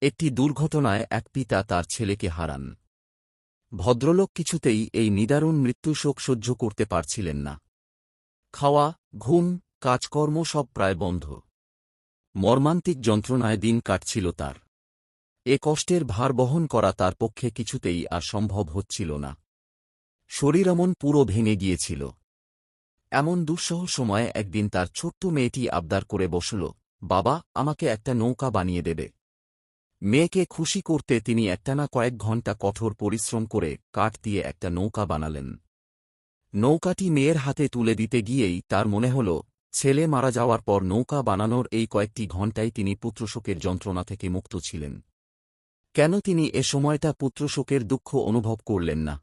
একটি দুর্ঘটনায় এক পিতা তার ছেলেকে হারান। ভদ্রলোক কিছুতেই এই নিদারুণ মৃত্যুশোক সহ্য করতে পারছিলেন না। খাওয়া, ঘুম, কাজকর্ম সব প্রায় বন্ধ। মর্মান্তিক যন্ত্রণায় দিন কাটছিল তার। এ কষ্টের ভার বহন করা তার পক্ষে কিছুতেই আর সম্ভব হচ্ছিল না। শরীর এমন পুরো ভেঙে গিয়েছিল। এমন দুঃসহ সময়ে একদিন তার ছোট্ট মেয়েটি আবদার করে বসল, বাবা, আমাকে একটা নৌকা বানিয়ে দেবে। মেয়েকে খুশি করতে তিনি একটানা কয়েক ঘণ্টা কঠোর পরিশ্রম করে কাঠ দিয়ে একটা নৌকা বানালেন। নৌকাটি মেয়ের হাতে তুলে দিতে গিয়েই তার মনে হল, ছেলে মারা যাওয়ার পর নৌকা বানানোর এই কয়েকটি ঘণ্টায় তিনি পুত্রশোকের যন্ত্রণা থেকে মুক্ত ছিলেন। কেন তিনি এ সময়টা পুত্রশোকের দুঃখ অনুভব করলেন না?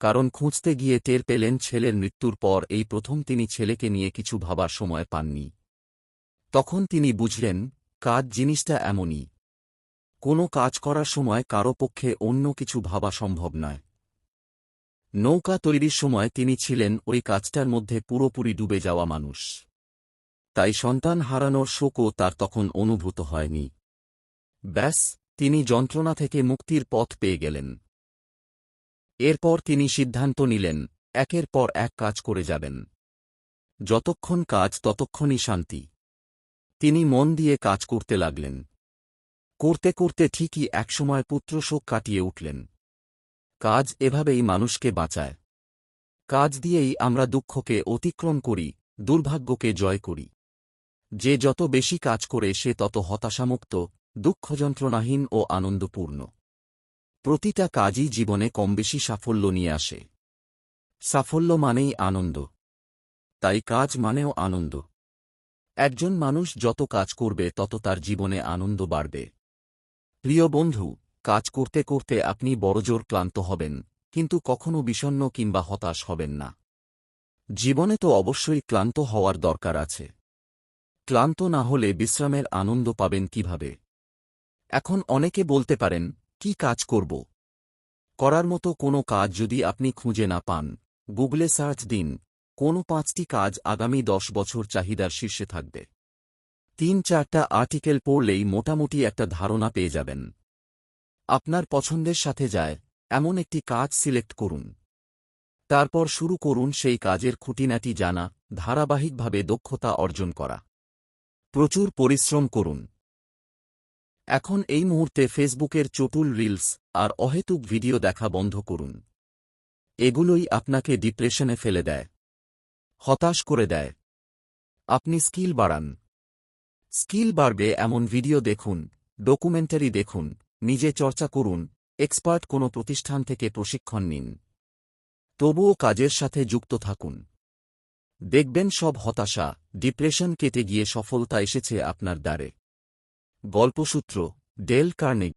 কারণ খুঁজতে গিয়ে টের পেলেন ছেলের মৃত্যুর পর এই প্রথম তিনি ছেলেকে নিয়ে কিছু ভাবার সময় পাননি। তখন তিনি বুঝলেন, কাজ জিনিসটা এমনই। কোনো কাজ করার সময় কারও পক্ষে অন্য কিছু ভাবা সম্ভব নয়। নৌকা তৈরির সময় তিনি ছিলেন ওই কাজটার মধ্যে পুরোপুরি ডুবে যাওয়া মানুষ। তাই সন্তান হারানোর শোকও তার তখন অনুভূত হয়নি। ব্যাস, তিনি যন্ত্রণা থেকে মুক্তির পথ পেয়ে গেলেন। এরপর তিনি সিদ্ধান্ত নিলেন, একের পর এক কাজ করে যাবেন। যতক্ষণ কাজ ততক্ষণই শান্তি। তিনি মন দিয়ে কাজ করতে লাগলেন। করতে করতে ঠিকই একসময় পুত্রশোক কাটিয়ে উঠলেন। কাজ এভাবেই মানুষকে বাঁচায়। কাজ দিয়েই আমরা দুঃখকে অতিক্রম করি, দুর্ভাগ্যকে জয় করি। যে যত বেশি কাজ করে সে তত হতাশামুক্ত, দুঃখযন্ত্রণাহীন ও আনন্দপূর্ণ। প্রতিটা কাজই জীবনে কমবেশি সাফল্য নিয়ে আসে। সাফল্য মানেই আনন্দ। তাই কাজ মানেও আনন্দ। একজন মানুষ যত কাজ করবে তত তার জীবনে আনন্দ বাড়বে। প্রিয় বন্ধু, কাজ করতে করতে আপনি বড়জোর ক্লান্ত হবেন, কিন্তু কখনো বিষণ্ন কিংবা হতাশ হবেন না। জীবনে তো অবশ্যই ক্লান্ত হওয়ার দরকার আছে। ক্লান্ত না হলে বিশ্রামের আনন্দ পাবেন কীভাবে? এখন অনেকে বলতে পারেন, কি কাজ করব? করার মতো কোনো কাজ যদি আপনি খুঁজে না পান, গুগলে সার্চ দিন, কোনো পাঁচটি কাজ আগামী দশ বছর চাহিদার শীর্ষে থাকবে। তিন চারটা আর্টিকেল পড়লেই মোটামুটি একটা ধারণা পেয়ে যাবেন। আপনার পছন্দের সাথে যায়, এমন একটি কাজ সিলেক্ট করুন। তারপর শুরু করুন সেই কাজের খুঁটিনাটি জানা, ধারাবাহিকভাবে দক্ষতা অর্জন করা। প্রচুর পরিশ্রম করুন। এখন এই মুহূর্তে ফেসবুকের চটুল রিলস আর অহেতুক ভিডিও দেখা বন্ধ করুন। এগুলোই আপনাকে ডিপ্রেশনে ফেলে দেয়। হতাশ করে দেয়। আপনি স্কিল বাড়ান। স্কিল বাড়বে এমন ভিডিও দেখুন, ডকুমেন্টারি দেখুন, নিজে চর্চা করুন, এক্সপার্ট কোনো প্রতিষ্ঠান থেকে প্রশিক্ষণ নিন। তবুও কাজের সাথে যুক্ত থাকুন। দেখবেন সব হতাশা, ডিপ্রেশন কেটে গিয়ে সফলতা এসেছে আপনার দ্বারে। গল্পসূত্র, ডেল কার্নেগ।